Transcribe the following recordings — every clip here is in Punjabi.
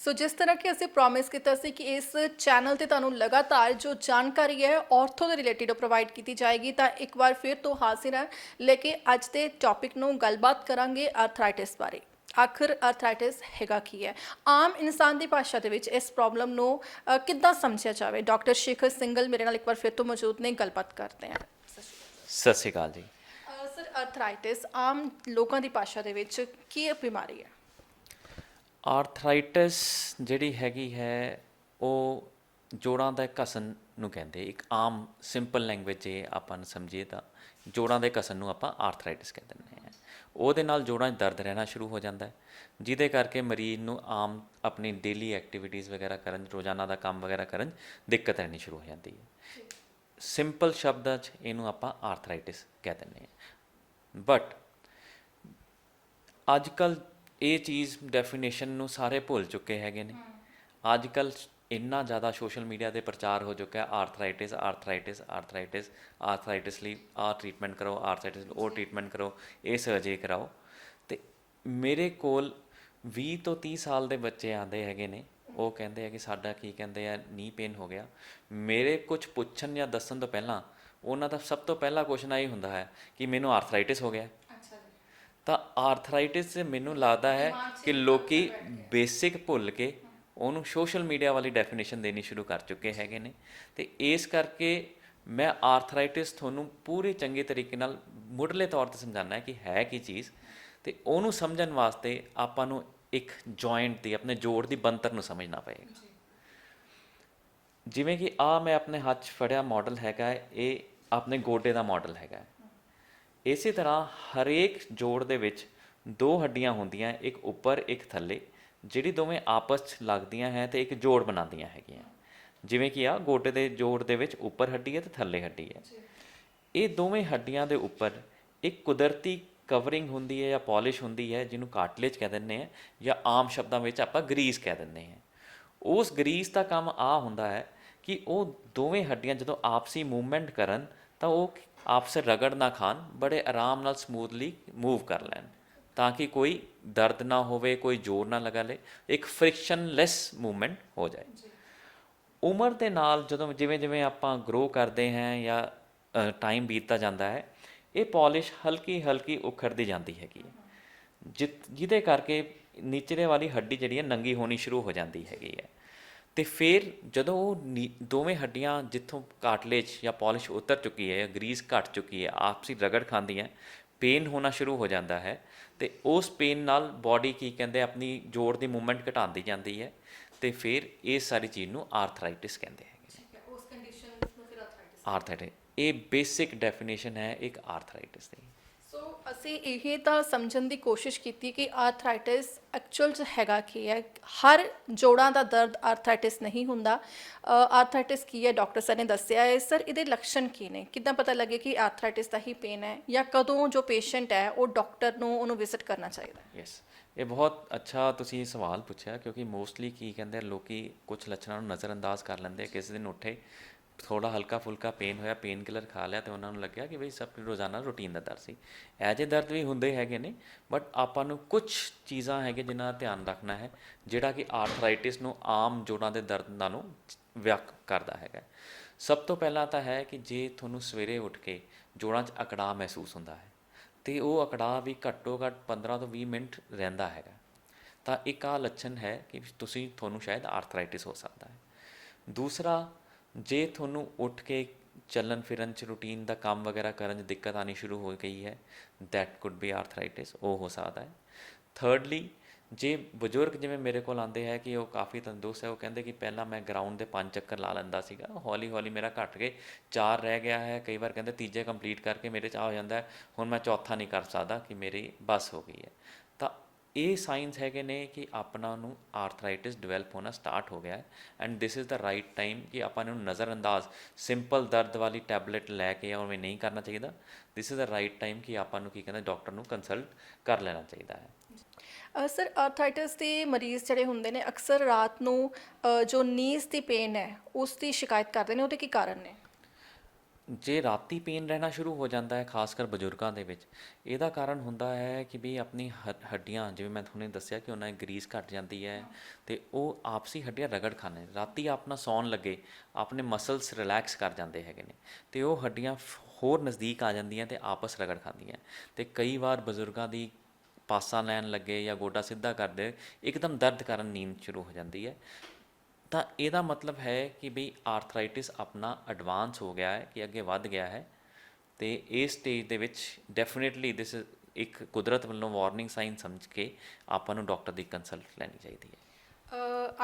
ਸੋ ਜਿਸ ਤਰ੍ਹਾਂ ਕਿ ਅਸੀਂ ਪ੍ਰੋਮਿਸ ਕੀਤਾ ਸੀ ਕਿ ਇਸ ਚੈਨਲ ਤੇ ਤੁਹਾਨੂੰ ਲਗਾਤਾਰ ਜੋ ਜਾਣਕਾਰੀ ਹੈ ਆਰਥੋ ਦੇ ਰਿਲੇਟਡ ਪ੍ਰੋਵਾਈਡ ਕੀਤੀ ਜਾਏਗੀ ਤਾਂ ਇੱਕ ਵਾਰ ਫਿਰ ਤੋਂ ਹਾਜ਼ਰ ਹਾਂ। ਲੈ ਕੇ ਅੱਜ ਦੇ ਟੌਪਿਕ ਨੂੰ ਗੱਲਬਾਤ ਕਰਾਂਗੇ ਆਰਥਰਾਈਟਿਸ ਬਾਰੇ। ਆਖਰ ਆਰਥਰਾਈਟਿਸ ਹੈਗਾ ਕੀ ਹੈ? ਆਮ ਇਨਸਾਨ ਦੀ ਭਾਸ਼ਾ ਦੇ ਵਿੱਚ ਇਸ ਪ੍ਰੋਬਲਮ ਨੂੰ ਕਿੱਦਾਂ ਸਮਝਿਆ ਜਾਵੇ? ਡਾਕਟਰ ਸ਼ੇਖਰ ਸਿੰਗਲ ਮੇਰੇ ਨਾਲ ਇੱਕ ਵਾਰ ਫਿਰ ਤੋਂ ਮੌਜੂਦ ਨੇ ਗੱਲਬਾਤ ਕਰਦੇ ਹਾਂ। ਸਤਿ ਸ਼੍ਰੀ ਅਕਾਲ ਜੀ। ਸਰ ਆਰਥਰਾਈਟਿਸ ਆਮ ਲੋਕਾਂ ਦੀ ਭਾਸ਼ਾ ਦੇ ਵਿੱਚ ਕੀ ਬਿਮਾਰੀ ਹੈ। ਆਰਥਰਾਈਟਿਸ ਜਿਹੜੀ ਹੈਗੀ ਹੈ, ਉਹ ਜੋੜਾਂ ਦਾ ਘਸਨ ਨੂੰ ਕਹਿੰਦੇ ਇੱਕ ਆਮ ਸਿੰਪਲ ਲੈਂਗੁਏਜ ਜੇ ਆਪਾਂ ਨੂੰ ਸਮਝੀਏ ਤਾਂ ਜੋੜਾਂ ਦੇ ਘਸਨ ਨੂੰ ਆਪਾਂ ਆਰਥਰਾਈਟਿਸ ਕਹਿੰਦੇ ਨੇ ਉਹਦੇ ਨਾਲ ਜੋੜਾਂ 'ਚ ਦਰਦ ਰਹਿਣਾ ਸ਼ੁਰੂ ਹੋ ਜਾਂਦਾ ਹੈ, ਜਿਹਦੇ ਕਰਕੇ ਮਰੀਜ਼ ਨੂੰ ਆਮ ਆਪਣੀ ਡੇਲੀ ਐਕਟੀਵਿਟੀਜ਼ ਵਗੈਰਾ ਕਰਨ, ਰੋਜ਼ਾਨਾ ਦਾ ਕੰਮ ਵਗੈਰਾ ਕਰਨ ਦਿੱਕਤ ਰਹਿਣੀ ਸ਼ੁਰੂ ਹੋ ਜਾਂਦੀ ਹੈ। ਸਿੰਪਲ ਸ਼ਬਦਾਂ 'ਚ ਇਹਨੂੰ ਆਪਾਂ ਆਰਥਰਾਈਟਿਸ ਕਹਿ ਦਿੰਦੇ ਹਾਂ। ਬਟ ਅੱਜ ਕੱਲ੍ਹ ਇਹ ਚੀਜ਼ ਡੈਫੀਨੇਸ਼ਨ ਨੂੰ ਸਾਰੇ ਭੁੱਲ ਚੁੱਕੇ ਹੈਗੇ ਨੇ। ਅੱਜ ਕੱਲ ਇੰਨਾ ਜ਼ਿਆਦਾ ਸੋਸ਼ਲ ਮੀਡੀਆ ਤੇ ਪ੍ਰਚਾਰ ਹੋ ਚੁੱਕਾ ਹੈ ਆਰਥਰਾਈਟਿਸ ਆਰਥਰਾਈਟਿਸ ਆਰਥਰਾਈਟਿਸ ਆਰਥਰਾਈਟਿਸ ਲਈ ਆਹ ਟ੍ਰੀਟਮੈਂਟ ਕਰੋ ਆਰਥਰਾਈਟਿਸ ਉਹ ਟ੍ਰੀਟਮੈਂਟ ਕਰੋ, ਇਹ ਸਰਜਰੀ ਕਰਾਓ। ਤੇ ਮੇਰੇ ਕੋਲ 20 ਤੋਂ 30 ਸਾਲ ਦੇ ਬੱਚੇ ਆਂਦੇ ਹੈਗੇ ਨੇ, ਉਹ ਕਹਿੰਦੇ ਆ ਕਿ ਸਾਡਾ ਕੀ ਕਹਿੰਦੇ ਆ ਨੀ ਪੇਨ ਹੋ ਗਿਆ। ਮੇਰੇ ਕੁਝ ਪੁੱਛਣ ਜਾਂ ਦੱਸਣ ਤੋਂ ਪਹਿਲਾਂ, ਉਹਨਾਂ ਦਾ ਸਭ ਤੋਂ ਪਹਿਲਾ ਕੁਐਸਚਨ ਇਹ ਹੁੰਦਾ ਹੈ ਕਿ ਮੈਨੂੰ ਆਰਥਰਾਈਟਿਸ ਹੋ ਗਿਆ। ਤਾਂ ਆਰਥਰਾਈਟਿਸ ਮੈਨੂੰ ਲੱਗਦਾ ਹੈ ਕਿ ਲੋਕੀ ਬੇਸਿਕ ਭੁੱਲ ਕੇ ਉਹਨੂੰ ਸੋਸ਼ਲ ਮੀਡੀਆ ਵਾਲੀ ਡੈਫੀਨੇਸ਼ਨ ਦੇਣੀ ਸ਼ੁਰੂ ਕਰ ਚੁੱਕੇ ਹੈਗੇ ਨੇ। ਤੇ ਇਸ ਕਰਕੇ ਮੈਂ ਆਰਥਰਾਈਟਿਸ ਤੁਹਾਨੂੰ ਪੂਰੀ ਚੰਗੇ ਤਰੀਕੇ ਨਾਲ ਮੁੱਢਲੇ ਤੌਰ ਤੇ ਸਮਝਾਉਣਾ ਹੈ ਕਿ ਹੈ ਕੀ ਚੀਜ਼। ਤੇ ਉਹਨੂੰ ਸਮਝਣ ਵਾਸਤੇ ਆਪਾਂ ਨੂੰ ਇੱਕ ਜੁਆਇੰਟ ਦੀ ਆਪਣੇ ਜੋੜ ਦੀ ਬੰਤਰ ਨੂੰ ਸਮਝਣਾ ਪਏਗਾ। ਜਿਵੇਂ ਕਿ ਆ ਮੈਂ ਆਪਣੇ ਹੱਥ ਫੜਿਆ ਮਾਡਲ ਹੈਗਾ ਇਹ ਆਪਣੇ ਗੋਡੇ ਦਾ ਮਾਡਲ ਹੈਗਾ। ਇਸੇ ਤਰ੍ਹਾਂ ਹਰੇਕ ਜੋੜ ਦੇ ਵਿੱਚ ਦੋ ਹੱਡੀਆਂ ਹੁੰਦੀਆਂ ਇੱਕ ਉੱਪਰ ਇੱਕ ਥੱਲੇ ਜਿਹੜੀ ਦੋਵੇਂ ਆਪਸ 'ਚ ਲੱਗਦੀਆਂ ਹੈ ਤੇ ਇੱਕ ਜੋੜ ਬਣਾਉਂਦੀਆਂ ਹੈਗੀਆਂ। ਜਿਵੇਂ ਕਿ ਆ ਗੋਡੇ ਦੇ ਜੋੜ ਦੇ ਵਿੱਚ ਉੱਪਰ ਹੱਡੀ ਹੈ ਤੇ ਥੱਲੇ ਹੱਡੀ ਹੈ। ਇਹ ਦੋਵੇਂ ਹੱਡੀਆਂ ਦੇ ਉੱਪਰ ਇੱਕ ਕੁਦਰਤੀ ਕਵਰਿੰਗ ਹੁੰਦੀ ਹੈ ਜਾਂ ਪਾਲਿਸ਼ ਹੁੰਦੀ ਹੈ ਜਿਹਨੂੰ ਕਾਰਟਲੇਜ ਕਹਿ ਦਿੰਦੇ ਆ ਜਾਂ ਆਮ ਸ਼ਬਦਾਂ ਵਿੱਚ ਆਪਾਂ ਗਰੀਸ ਕਹਿ ਦਿੰਦੇ ਹਾਂ ਉਸ ਗਰੀਸ ਦਾ ਕੰਮ ਆ ਹੁੰਦਾ ਹੈ ਕਿ ਉਹ ਦੋਵੇਂ ਹੱਡੀਆਂ ਜਦੋਂ ਆਪਸੀ ਮੂਵਮੈਂਟ ਕਰਨ ਤਾਂ ਉਹ ਆਪਸ ਵਿੱਚ ਰਗੜ ਨਾ ਖਾਣ ਬੜੇ ਆਰਾਮ ਨਾਲ ਸਮੂਥਲੀ ਮੂਵ ਕਰ ਲੈਣ ਤਾਂ ਕਿ ਕੋਈ ਦਰਦ ਨਾ ਹੋਵੇ ਕੋਈ ਜ਼ੋਰ ਨਾ ਲਗਾ ਲੇ ਇੱਕ ਫ੍ਰਿਕਸ਼ਨਲੈਸ ਮੂਵਮੈਂਟ ਹੋ ਜਾਏ। ਉਮਰ ਦੇ ਨਾਲ ਜਦੋਂ ਜਿਵੇਂ ਜਿਵੇਂ ਆਪਾਂ ਗਰੋ ਕਰਦੇ ਹਾਂ ਜਾਂ ਟਾਈਮ ਬੀਤਦਾ ਜਾਂਦਾ ਹੈ ਇਹ ਪਾਲਿਸ਼ ਹਲਕੀ ਹਲਕੀ ਉਖੜਦੀ ਜਾਂਦੀ ਹੈਗੀ ਜਿਹਦੇ ਕਰਕੇ ਨੀਚਲੇ ਵਾਲੀ ਹੱਡੀ ਜਿਹੜੀ ਹੈ ਨੰਗੀ ਹੋਣੀ ਸ਼ੁਰੂ ਹੋ ਜਾਂਦੀ ਹੈਗੀ ਹੈ। ਤੇ ਫਿਰ ਜਦੋਂ ਉਹ ਦੋਵੇਂ ਹੱਡੀਆਂ ਜਿੱਥੋਂ ਕਾਰਟਲੇਜ ਜਾਂ ਪਾਲਿਸ਼ ਉਤਰ ਚੁੱਕੀ ਹੈ ਜਾਂ ਗਰੀਸ ਘਟ ਚੁੱਕੀ ਹੈ ਆਪਸੀ ਰਗੜ ਖਾਂਦੀਆਂ ਪੇਨ ਹੋਣਾ ਸ਼ੁਰੂ ਹੋ ਜਾਂਦਾ ਹੈ ਤੇ ਉਸ ਪੇਨ ਨਾਲ ਬਾਡੀ ਕੀ ਕਹਿੰਦੇ ਆਪਣੀ ਜੋੜ ਦੀ ਮੂਵਮੈਂਟ ਘਟਾਉਂਦੀ ਜਾਂਦੀ ਹੈ ਤੇ ਫਿਰ ਇਹ ਸਾਰੀ ਚੀਜ਼ ਨੂੰ ਆਰਥਰਾਈਟਿਸ ਕਹਿੰਦੇ ਹੈਗੇ ਉਸ ਕੰਡੀਸ਼ਨ ਨੂੰ ਫਿਰ ਆਰਥਰਾਈਟਿਸ ਆਰਥਰਾਈਟਿਸ ਇਹ ਬੇਸਿਕ ਡੈਫੀਨੇਸ਼ਨ ਹੈ ਇੱਕ ਆਰਥਰਾਈਟਿਸ ਦੀ। ਅਸੀਂ ਇਹ ਤਾਂ ਸਮਝਣ ਦੀ ਕੋਸ਼ਿਸ਼ ਕੀਤੀ ਕਿ ਆਰਥਰਾਈਟਿਸ ਐਕਚੁਅਲ ਚ ਹੈਗਾ ਕੀ ਹੈ। ਹਰ ਜੋੜਾਂ ਦਾ ਦਰਦ ਆਰਥਰਾਈਟਿਸ ਨਹੀਂ ਹੁੰਦਾ। ਆਰਥਰਾਈਟਿਸ ਕੀ ਹੈ? ਡਾਕਟਰ ਸਰ ਨੇ ਦੱਸਿਆ ਹੈ। ਸਰ ਇਹਦੇ ਲੱਛਣ ਕੀ ਨੇ? ਕਿੱਦਾਂ ਪਤਾ ਲੱਗੇ ਕਿ ਆਰਥਰਾਈਟਿਸ ਦਾ ਹੀ ਪੇਨ ਹੈ ਜਾਂ ਕਦੋਂ ਜੋ ਪੇਸ਼ੈਂਟ ਹੈ, ਉਹ ਡਾਕਟਰ ਨੂੰ ਉਹਨੂੰ ਵਿਜ਼ਿਟ ਕਰਨਾ ਚਾਹੀਦਾ ਹੈ? ਯੈਸ ਇਹ ਬਹੁਤ ਅੱਛਾ ਤੁਸੀਂ ਸਵਾਲ ਪੁੱਛਿਆ ਕਿਉਂਕਿ ਮੋਸਟਲੀ ਕੀ ਕਹਿੰਦੇ ਆ, ਲੋਕੀ ਕੁਝ ਲੱਛਣਾਂ ਨੂੰ ਨਜ਼ਰਅੰਦਾਜ਼ ਕਰ ਲੈਂਦੇ ਆ, ਕਿਸੇ ਦਿਨ ਉੱਠੇ ਥੋੜਾ ਹਲਕਾ ਫੁਲਕਾ ਪੇਨ ਹੋਇਆ ਪੇਨ ਕਿਲਰ ਖਾ ਲਿਆ ਤੇ ਉਹਨਾਂ ਨੂੰ ਲੱਗਿਆ ਕਿ ਬਈ ਸਭ ਰੋਜ਼ਾਨਾ ਰੂਟੀਨ ਦਾ ਦਰਦ ਸੀ। ਐਜੇ ਦਰਦ ਵੀ ਹੁੰਦੇ ਹੈਗੇ ਨੇ ਬਟ ਆਪਾਂ ਨੂੰ ਕੁਝ ਚੀਜ਼ਾਂ ਹੈਗੇ ਜਿਨ੍ਹਾਂ ਦਾ ਧਿਆਨ ਰੱਖਣਾ ਹੈ, ਜਿਹੜਾ ਕਿ ਆਰਥਰਾਈਟਿਸ ਨੂੰ ਆਮ ਜੋੜਾਂ ਦੇ ਦਰਦ ਨਾਲੋਂ ਵਿਅਕ ਕਰਦਾ ਹੈਗਾ। ਸਭ ਤੋਂ ਪਹਿਲਾਂ ਤਾਂ ਹੈ ਕਿ ਜੇ ਤੁਹਾਨੂੰ ਸਵੇਰੇ ਉੱਠ ਕੇ ਜੋੜਾਂ 'ਚ ਅਕੜਾਅ ਮਹਿਸੂਸ ਹੁੰਦਾ ਹੈ, ਤੇ ਉਹ ਅਕੜਾਅ ਵੀ ਘੱਟੋ ਘੱਟ 15 ਤੋਂ 20 ਮਿੰਟ ਰਹਿੰਦਾ ਹੈਗਾ। ਤਾਂ ਇੱਕ ਆ ਲੱਛਣ ਹੈ ਕਿ ਤੁਸੀਂ, ਤੁਹਾਨੂੰ ਸ਼ਾਇਦ ਆਰਥਰਾਈਟਿਸ ਹੋ ਸਕਦਾ ਹੈ। ਦੂਸਰਾ ਜੇ ਤੁਹਾਨੂੰ ਉੱਠ ਕੇ ਚੱਲਣ ਫਿਰਨ ਚ ਰੂਟੀਨ ਦਾ ਕੰਮ ਵਗੈਰਾ ਕਰਨ ਚ ਦਿੱਕਤ ਆਣੀ ਸ਼ੁਰੂ ਹੋ ਗਈ ਹੈ ਦੈਟ ਕੁਡ ਬੀ ਆਰਥਰਾਈਟਿਸ ਉਹ ਹੋ ਸਕਦਾ ਹੈ। ਥਰਡਲੀ ਜੇ ਬਜ਼ੁਰਗ ਜਿਵੇਂ ਮੇਰੇ ਕੋਲ ਆਉਂਦੇ ਹੈ ਕਿ ਉਹ ਕਾਫੀ ਤੰਦਰੁਸਤ ਹੈ, ਉਹ ਕਹਿੰਦੇ ਕਿ ਪਹਿਲਾਂ ਮੈਂ ਗਰਾਊਂਡ ਦੇ ਪੰਜ ਚੱਕਰ ਲਾ ਲੈਂਦਾ ਸੀਗਾ, ਹੌਲੀ ਹੌਲੀ ਮੇਰਾ ਘਟ ਕੇ ਚਾਰ ਰਹਿ ਗਿਆ ਹੈ, ਕਈ ਵਾਰ ਕਹਿੰਦੇ ਤੀਜੇ ਕੰਪਲੀਟ ਕਰਕੇ ਮੇਰੇ ਚ ਆ ਹੋ ਜਾਂਦਾ ਹੁਣ ਮੈਂ ਚੌਥਾ ਨਹੀਂ ਕਰ ਸਕਦਾ ਕਿ ਮੇਰੀ ਬਸ ਹੋ ਗਈ ਹੈ। ਇਹ ਸਾਈਨਸ ਹੈਗੇ ਨੇ ਕਿ ਆਪਣਾ ਨੂੰ ਆਰਥਰਾਈਟਿਸ ਡਿਵੈਲਪ ਹੋਣਾ ਸਟਾਰਟ ਹੋ ਗਿਆ ਹੈ and this is the right time ਕਿ ਆਪਾਂ ਨੂੰ ਨਜ਼ਰਅੰਦਾਜ਼ ਸਿੰਪਲ ਦਰਦ ਵਾਲੀ ਟੈਬਲੇਟ ਲੈ ਕੇ ਉਵੇਂ ਨਹੀਂ ਕਰਨਾ ਚਾਹੀਦਾ। This is the right time ਕਿ ਆਪਾਂ ਨੂੰ ਕੀ ਕਹਿੰਦੇ ਡਾਕਟਰ ਨੂੰ ਕੰਸਲਟ ਕਰ ਲੈਣਾ ਚਾਹੀਦਾ ਹੈ। ਸਰ ਆਰਥਰਾਈਟਿਸ ਦੇ ਮਰੀਜ਼ ਜਿਹੜੇ ਹੁੰਦੇ ਨੇ, ਅਕਸਰ ਰਾਤ ਨੂੰ ਜੋ ਨੀਜ਼ ਦੀ ਪੇਨ ਹੈ, ਉਸ ਦੀ ਸ਼ਿਕਾਇਤ ਕਰਦੇ ਨੇ, ਉਹਦੇ ਕੀ ਕਾਰਨ ਨੇ? ਜੇ ਰਾਤੀ ਪੇਨ ਰਹਿਣਾ ਸ਼ੁਰੂ ਹੋ ਜਾਂਦਾ ਹੈ ਖਾਸ ਕਰ ਬਜ਼ੁਰਗਾਂ ਦੇ ਵਿੱਚ, ਇਹਦਾ ਕਾਰਨ ਹੁੰਦਾ ਹੈ ਕਿ ਵੀ ਆਪਣੀ ਹ- ਹੱਡੀਆਂ, ਜਿਵੇਂ ਮੈਂ ਤੁਹਾਨੂੰ ਦੱਸਿਆ ਕਿ ਉਹਨਾਂ ਦੀ ਗਰੀਸ ਘਟ ਜਾਂਦੀ ਹੈ ਤੇ ਉਹ ਆਪਸੀ ਹੱਡੀਆਂ ਰਗੜ ਖਾਣੇ ਰਾਤੀ ਆਪਣਾ ਸੌਣ ਲੱਗੇ, ਆਪਣੇ ਮਸਲਸ ਰਿਲੈਕਸ ਕਰ ਜਾਂਦੇ ਹੈਗੇ ਨੇ ਤੇ ਉਹ ਹੱਡੀਆਂ ਹੋਰ ਨਜ਼ਦੀਕ ਆ ਜਾਂਦੀਆਂ ਤੇ ਆਪਸ ਰਗੜ ਖਾਂਦੀਆਂ। ਤੇ ਕਈ ਵਾਰ ਬਜ਼ੁਰਗਾਂ ਦੀ ਪਾਸਾ ਲੈਣ ਲੱਗੇ ਜਾਂ ਗੋਡਾ ਸਿੱਧਾ ਕਰਦੇ, ਇੱਕਦਮ ਦਰਦ ਕਾਰਨ ਨੀਂਦ ਸ਼ੁਰੂ ਹੋ ਜਾਂਦੀ ਹੈ। ਤਾਂ ਇਹਦਾ ਮਤਲਬ ਹੈ ਕਿ ਬਈ ਆਰਥਰਾਈਟਿਸ ਆਪਣਾ ਐਡਵਾਂਸ ਹੋ ਗਿਆ ਹੈ, ਕਿ ਅੱਗੇ ਵੱਧ ਗਿਆ ਹੈ। ਤੇ ਇਸ ਸਟੇਜ ਦੇ ਵਿੱਚ ਡੈਫੀਨਿਟਲੀ ਦਿਸ ਇੱਕ ਕੁਦਰਤ ਵੱਲੋਂ ਵਾਰਨਿੰਗ ਸਾਈਨ ਸਮਝ ਕੇ ਆਪਾਂ ਨੂੰ ਡਾਕਟਰ ਦੀ ਕੰਸਲਟ ਲੈਣੀ ਚਾਹੀਦੀ ਹੈ।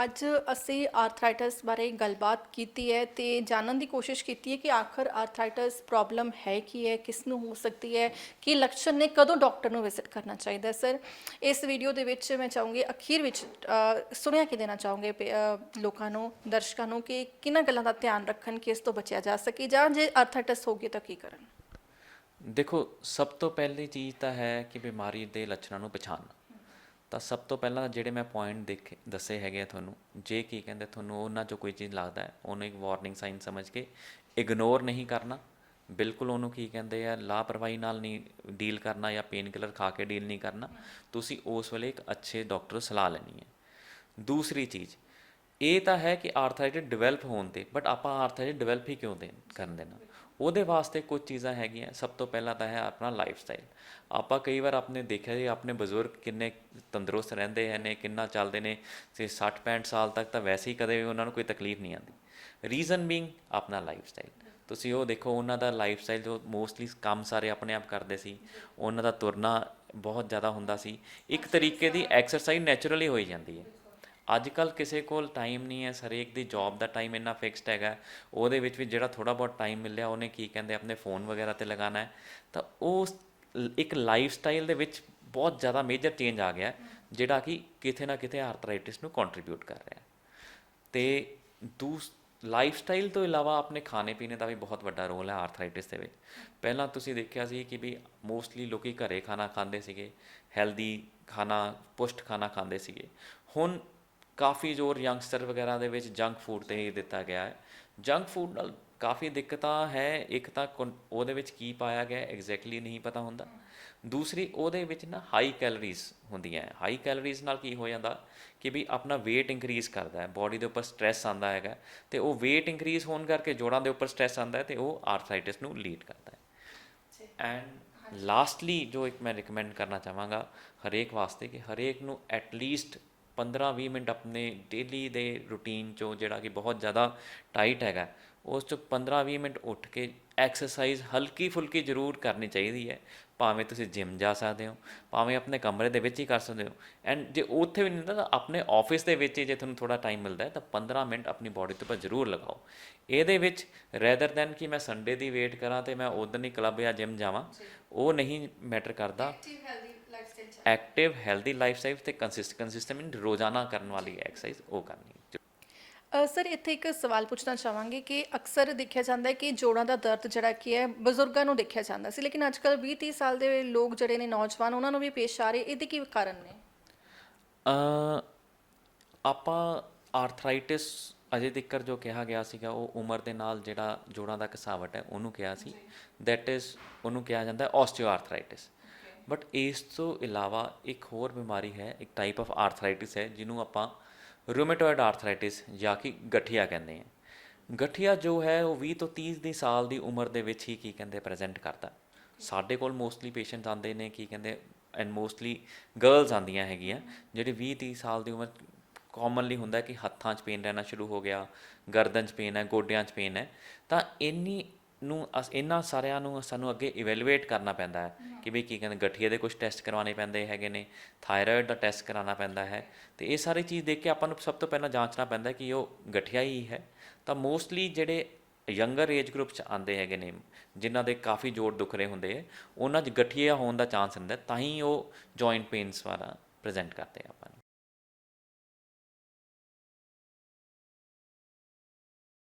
ਅੱਜ ਅਸੀਂ ਆਰਥਰਾਈਟਸ ਬਾਰੇ ਗੱਲਬਾਤ ਕੀਤੀ ਹੈ ਤੇ ਜਾਣਨ ਦੀ ਕੋਸ਼ਿਸ਼ ਕੀਤੀ ਹੈ ਕਿ ਆਖਰ ਆਰਥਰਾਈਟਸ ਪ੍ਰੋਬਲਮ ਹੈ ਕੀ ਹੈ ਕਿਸ ਨੂੰ ਹੋ ਸਕਦੀ ਹੈ, ਕੀ ਲੱਛਣ ਨੇ, ਕਦੋਂ ਡਾਕਟਰ ਨੂੰ ਵਿਜ਼ਿਟ ਕਰਨਾ ਚਾਹੀਦਾ ਹੈ? ਸਰ ਇਸ ਵੀਡੀਓ ਦੇ ਵਿੱਚ ਮੈਂ ਚਾਹੂੰਗੀ ਅਖੀਰ ਵਿੱਚ ਸੁਣਿਆ ਕੀ ਦੇਣਾ ਚਾਹੂੰਗੇ ਪੇ- ਲੋਕਾਂ ਨੂੰ, ਦਰਸ਼ਕਾਂ ਨੂੰ ਕਿ ਕਿਹਨਾਂ ਗੱਲਾਂ ਦਾ ਧਿਆਨ ਰੱਖਣ ਕਿ ਇਸ ਤੋਂ ਬਚਿਆ ਜਾ ਸਕੇ ਜਾਂ ਜੇ ਆਰਥਰਾਈਟਸ ਹੋ ਗਈ ਤਾਂ ਕੀ ਕਰਨ? ਦੇਖੋ, ਸਭ ਤੋਂ ਪਹਿਲੀ ਚੀਜ਼ ਤਾਂ ਹੈ ਕਿ ਬਿਮਾਰੀ ਦੇ ਲੱਛਣਾਂ ਨੂੰ ਪਛਾਣਨਾ। ਤਾਂ ਸਭ ਤੋਂ ਪਹਿਲਾਂ ਜਿਹੜੇ ਮੈਂ ਪੁਆਇੰਟ ਦੇਖੇ, ਦੱਸੇ ਹੈਗੇ ਆ ਤੁਹਾਨੂੰ, ਜੇ ਕੀ ਕਹਿੰਦੇ ਤੁਹਾਨੂੰ ਉਹਨਾਂ 'ਚੋਂ ਕੋਈ ਚੀਜ਼ ਲੱਗਦਾ ਹੈ, ਉਹਨੂੰ ਇੱਕ ਵਾਰਨਿੰਗ ਸਾਈਨ ਸਮਝ ਕੇ ਇਗਨੋਰ ਨਹੀਂ ਕਰਨਾ, ਬਿਲਕੁਲ ਉਹਨੂੰ ਕੀ ਕਹਿੰਦੇ ਆ, ਲਾਪਰਵਾਹੀ ਨਾਲ ਨਹੀਂ ਡੀਲ ਕਰਨਾ ਜਾਂ ਪੇਨ ਕਿਲਰ ਖਾ ਕੇ ਡੀਲ ਨਹੀਂ ਕਰਨਾ, ਤੁਸੀਂ ਉਸ ਵੇਲੇ ਇੱਕ ਅੱਛੇ ਡਾਕਟਰ ਸਲਾਹ ਲੈਣੀ ਹੈ। ਦੂਸਰੀ ਚੀਜ਼, ਇਹ ਤਾਂ ਹੈ ਕਿ ਆਰਥਰਾਈਟਿਸ ਡਿਵੈਲਪ ਹੋਣ ਤੇ ਬਟ ਆਪਾਂ ਆਰਥਰਾਈਟਿਸ ਡਿਵੈਲਪ ਹੀ ਕਿਉਂ ਦੇ ਕਰਨ ਦੇਣਾ? ਉਹਦੇ ਵਾਸਤੇ ਕੁਝ ਚੀਜ਼ਾਂ ਹੈਗੀਆਂ। ਸਭ ਤੋਂ ਪਹਿਲਾਂ ਤਾਂ ਹੈ ਆਪਣਾ ਲਾਈਫ ਸਟਾਈਲ ਆਪਾਂ ਕਈ ਵਾਰ ਆਪਣੇ ਦੇਖਿਆ ਜੀ ਆਪਣੇ ਬਜ਼ੁਰਗ ਕਿੰਨੇ ਤੰਦਰੁਸਤ ਰਹਿੰਦੇ ਹਨ ਨੇ, ਕਿੰਨਾ ਚੱਲਦੇ ਨੇ ਤੇ 60 65 ਸਾਲ ਤੱਕ ਤਾਂ ਵੈਸੇ ਹੀ ਕਦੇ ਵੀ ਉਹਨਾਂ ਨੂੰ ਕੋਈ ਤਕਲੀਫ ਨਹੀਂ ਆਉਂਦੀ। ਰੀਜ਼ਨ ਬੀਇੰਗ ਆਪਣਾ ਲਾਈਫ ਸਟਾਈਲ ਤੁਸੀਂ ਉਹ ਦੇਖੋ, ਉਹਨਾਂ ਦਾ ਲਾਈਫ ਸਟਾਈਲ ਜੋ ਮੋਸਟਲੀ ਕੰਮ ਸਾਰੇ ਆਪਣੇ ਆਪ ਕਰਦੇ ਸੀ, ਉਹਨਾਂ ਦਾ ਤੁਰਨਾ ਬਹੁਤ ਜ਼ਿਆਦਾ ਹੁੰਦਾ ਸੀ। ਇੱਕ ਤਰੀਕੇ ਦੀ ਐਕਸਰਸਾਈਜ਼ ਨੈਚੁਰਲੀ ਹੋਈ ਜਾਂਦੀ ਹੈ। ਅੱਜ ਕੱਲ ਕਿਸੇ ਕੋਲ ਟਾਈਮ ਨਹੀਂ ਹੈ ਹਰੇਕ ਦੀ ਜੌਬ ਦਾ ਟਾਈਮ ਇੰਨਾ ਫਿਕਸਡ ਹੈਗਾ। ਉਹਦੇ ਵਿੱਚ ਵੀ ਜਿਹੜਾ ਥੋੜਾ ਬਹੁਤ ਟਾਈਮ ਮਿਲਿਆ, ਉਹਨੇ ਕੀ ਕਹਿੰਦੇ, ਆਪਣੇ ਫੋਨ ਵਗੈਰਾ ਤੇ ਲਗਾਉਣਾ ਹੈ। ਤਾਂ ਉਹ ਇੱਕ ਲਾਈਫ ਸਟਾਈਲ ਦੇ ਵਿੱਚ ਬਹੁਤ ਜ਼ਿਆਦਾ ਮੇਜਰ ਚੇਂਜ ਆ ਗਿਆ, ਜਿਹੜਾ ਕਿ ਕਿਤੇ ਨਾ ਕਿਤੇ ਆਰਥਰਾਈਟਿਸ ਨੂੰ ਕੰਟਰੀਬਿਊਟ ਕਰ ਰਿਹਾ ਹੈ। ਤੇ ਦੂਸ ਲਾਈਫ ਸਟਾਈਲ ਤੋਂ ਇਲਾਵਾ ਆਪਣੇ ਖਾਣੇ ਪੀਣੇ ਦਾ ਵੀ ਬਹੁਤ ਵੱਡਾ ਰੋਲ ਹੈ ਆਰਥਰਾਈਟਿਸ ਦੇ ਵਿੱਚ। ਪਹਿਲਾਂ ਤੁਸੀਂ ਦੇਖਿਆ ਸੀ ਕਿ ਵੀ ਮੋਸਟਲੀ ਲੋਕੀ ਘਰੇ ਖਾਣਾ ਖਾਂਦੇ ਸੀਗੇ ਹੈਲਦੀ ਖਾਣਾ, ਪੁਸ਼ਟ ਖਾਣਾ ਖਾਂਦੇ ਸੀਗੇ। ਹੁਣ ਕਾਫੀ ਜ਼ੋਰ ਯੰਗਸਟਰ ਵਗੈਰਾ ਦੇ ਵਿੱਚ ਜੰਕ ਫੂਡ ਤੇ ਹੀ ਦਿੱਤਾ ਗਿਆ ਹੈ। ਜੰਕ ਫੂਡ ਨਾਲ ਕਾਫੀ ਦਿੱਕਤਾਂ ਹੈ ਇੱਕ ਤਾਂ ਉਹਦੇ ਵਿੱਚ ਕੀ ਪਾਇਆ ਗਿਆ ਐਗਜ਼ੈਕਟਲੀ ਨਹੀਂ ਪਤਾ ਹੁੰਦਾ। ਦੂਸਰੀ ਉਹਦੇ ਵਿੱਚ ਨਾ ਹਾਈ ਕੈਲੋਰੀਜ਼ ਹੁੰਦੀਆਂ ਹੈ। ਹਾਈ ਕੈਲੋਰੀਜ਼ ਨਾਲ ਕੀ ਹੋ ਜਾਂਦਾ ਕਿ ਵੀ ਆਪਣਾ weight ਇੰਕਰੀਜ਼ ਕਰਦਾ ਹੈ। ਬਾਡੀ ਦੇ ਉੱਪਰ ਸਟ੍ਰੈਸ ਆਂਦਾ ਹੈਗਾ ਤੇ ਉਹ weight ਇੰਕਰੀਜ਼ ਹੋਣ ਕਰਕੇ ਜੋੜਾਂ ਦੇ ਉੱਪਰ ਸਟ੍ਰੈਸ ਆਂਦਾ ਹੈ ਤੇ ਉਹ ਆਰਥਰਾਈਟਿਸ ਨੂੰ ਲੀਡ ਕਰਦਾ ਹੈ। ਐਂਡ ਲਾਸਟਲੀ ਜੋ ਇੱਕ ਮੈਂ ਰਿਕਮੈਂਡ ਕਰਨਾ ਚਾਹਾਂਗਾ ਹਰੇਕ ਵਾਸਤੇ ਕਿ ਹਰੇਕ ਨੂੰ ਐਟ ਲੀਸਟ 15-20 ਮਿੰਟ ਆਪਣੇ ਡੇਲੀ ਦੇ ਰੂਟੀਨ ਚੋਂ ਜਿਹੜਾ ਕਿ ਬਹੁਤ ਜ਼ਿਆਦਾ ਟਾਈਟ ਹੈਗਾ, ਉਸ ਚੋਂ 15-20 ਮਿੰਟ ਉੱਠ ਕੇ ਐਕਸਰਸਾਈਜ਼ ਹਲਕੀ ਫੁਲਕੀ ਜ਼ਰੂਰ ਕਰਨੀ ਚਾਹੀਦੀ ਹੈ। ਭਾਵੇਂ ਤੁਸੀਂ ਜਿਮ ਜਾ ਸਕਦੇ ਹੋ, ਭਾਵੇਂ ਆਪਣੇ ਕਮਰੇ ਦੇ ਵਿੱਚ ਹੀ ਕਰ ਸਕਦੇ ਹੋ। ਐਂਡ ਜੇ ਉੱਥੇ ਵੀ ਨਹੀਂ ਹੁੰਦਾ, ਤਾਂ ਆਪਣੇ ਆਫਿਸ ਦੇ ਵਿੱਚ ਹੀ ਜੇ ਤੁਹਾਨੂੰ ਥੋੜਾ ਟਾਈਮ ਮਿਲਦਾ ਹੈ, ਤਾਂ 15 ਮਿੰਟ ਆਪਣੀ ਬਾਡੀ ਤੇ ਉੱਪਰ ਜ਼ਰੂਰ ਲਗਾਓ। ਇਹਦੇ ਵਿੱਚ ਰੈਦਰ ਦੈਨ ਕਿ ਮੈਂ ਸੰਡੇ ਦੀ ਵੇਟ ਕਰਾਂ ਤੇ ਮੈਂ ਉਦੋਂ ਹੀ ਕਲੱਬ ਜਾਂ ਜਿਮ ਜਾਵਾਂ, ਉਹ ਨਹੀਂ ਮੈਟਰ ਕਰਦਾ। ਐਕਟਿਵ ਹੈਲਦੀ ਲਾਈਫ ਸਟਾਈਲ ਤੇ ਕੰਸਿਸਟ ਕੰਸਿਸਟੈਂਟ ਰੋਜ਼ਾਨਾ ਕਰਨ ਵਾਲੀ ਐਕਸਰਸਾਈਜ਼ ਉਹ ਕਰਨੀ ਸਰ ਇੱਥੇ ਇੱਕ ਸਵਾਲ ਪੁੱਛਣਾ ਚਾਹਾਂਗੇ ਕਿ ਅਕਸਰ ਦੇਖਿਆ ਜਾਂਦਾ ਹੈ ਕਿ ਜੋੜਾਂ ਦਾ ਦਰਦ ਜਿਹੜਾ ਕੀ ਹੈ ਬਜ਼ੁਰਗਾਂ ਨੂੰ ਦੇਖਿਆ ਜਾਂਦਾ ਸੀ ਲੇਕਿਨ ਅੱਜ ਕੱਲ੍ਹ 20 30 ਸਾਲ ਦੇ ਲੋਕ ਜਿਹੜੇ ਨੇ ਨੌਜਵਾਨ ਉਹਨਾਂ ਨੂੰ ਵੀ ਪੇਸ਼ ਆ ਰਹੇ ਇਹਦੇ ਕੀ ਕਾਰਨ ਨੇ? ਅ ਆਪਾਂ ਆਰਥਰਾਈਟਿਸ ਅਜੇ ਤੱਕਰ ਜੋ ਕਿਹਾ ਗਿਆ ਸੀਗਾ ਉਹ ਉਮਰ ਦੇ ਨਾਲ ਜਿਹੜਾ ਜੋੜਾਂ ਦਾ ਕਸਾਵਟ ਹੈ ਉਹਨੂੰ ਕਿਹਾ ਸੀ। ਦੈਟ ਇਜ਼ ਉਹਨੂੰ ਕਿਹਾ ਜਾਂਦਾ ਹੈ ਆਸਟੀਓਆਰਥਰਾਈਟਿਸ ਬਟ ਇਸ ਤੋਂ ਇਲਾਵਾ ਇੱਕ ਹੋਰ ਬਿਮਾਰੀ ਹੈ, ਇੱਕ ਟਾਈਪ ਆਫ ਆਰਥਰਾਈਟਿਸ ਹੈ, ਜਿਹਨੂੰ ਆਪਾਂ ਰੂਮੇਟੋਇਡ ਆਰਥਰਾਈਟਿਸ ਜਾਂ ਕਿ ਗਠੀਆ ਕਹਿੰਦੇ ਹਾਂ। ਗਠੀਆ ਜੋ ਹੈ, ਉਹ 20 ਤੋਂ 30 ਦੀ ਸਾਲ ਦੀ ਉਮਰ ਦੇ ਵਿੱਚ ਹੀ ਕੀ ਕਹਿੰਦੇ ਪ੍ਰੈਜ਼ੈਂਟ ਕਰਦਾ। ਸਾਡੇ ਕੋਲ ਮੋਸਟਲੀ ਪੇਸ਼ੈਂਟਸ ਆਉਂਦੇ ਨੇ, ਕੀ ਕਹਿੰਦੇ ਐਂਡ ਮੋਸਟਲੀ ਗਰਲਸ ਆਉਂਦੀਆਂ ਹੈਗੀਆਂ, ਜਿਹੜੇ 20 30 ਸਾਲ ਦੀ ਉਮਰ ਕਾਮਨਲੀ ਹੁੰਦਾ ਕਿ ਹੱਥਾਂ 'ਚ ਪੇਨ ਰਹਿਣਾ ਸ਼ੁਰੂ ਹੋ ਗਿਆ, ਗਰਦਨ 'ਚ ਪੇਨ ਹੈ, ਗੋਡਿਆਂ 'ਚ ਪੇਨ ਹੈ। ਤਾਂ ਇੰਨੀ ਨੂੰ ਅਸ- ਇਹਨਾਂ ਸਾਰਿਆਂ ਨੂੰ ਸਾਨੂੰ ਅੱਗੇ ਇਵੈਲੂਏਟ ਕਰਨਾ ਪੈਂਦਾ ਹੈ ਕਿ ਵੀ ਕੀ ਕਹਿੰਦੇ ਗਠੀਏ ਦੇ ਕੁਝ ਟੈਸਟ ਕਰਵਾਉਣੇ ਪੈਂਦੇ ਹੈਗੇ ਨੇ ਥਾਇਰਾਇਡ ਦਾ ਟੈਸਟ ਕਰਾਉਣਾ ਪੈਂਦਾ ਹੈ ਤੇ ਇਹ ਸਾਰੀ ਚੀਜ਼ ਦੇਖ ਕੇ ਆਪਾਂ ਨੂੰ ਸਭ ਤੋਂ ਪਹਿਲਾਂ ਜਾਂਚਣਾ ਪੈਂਦਾ ਕਿ ਉਹ ਗਠੀਆ ਹੀ ਹੈ। ਤਾਂ ਮੋਸਟਲੀ ਜਿਹੜੇ ਯੰਗਰ ਏਜ ਗਰੁੱਪ ਚ ਆਉਂਦੇ ਹੈਗੇ ਨੇ ਜਿਨ੍ਹਾਂ ਦੇ ਕਾਫੀ ਜੋੜ ਦੁਖ ਰਹੇ ਹੁੰਦੇ ਆ ਉਹਨਾਂ 'ਚ ਗਠੀਆ ਹੋਣ ਦਾ ਚਾਂਸ ਹੁੰਦਾ ਹੈ, ਤਾਂ ਹੀ ਉਹ ਜੁਆਇੰਟ ਪੇਨਸ ਵਾਲਾ ਪ੍ਰੈਜ਼ੈਂਟ ਕਰਦੇ ਆ ਆਪਾਂ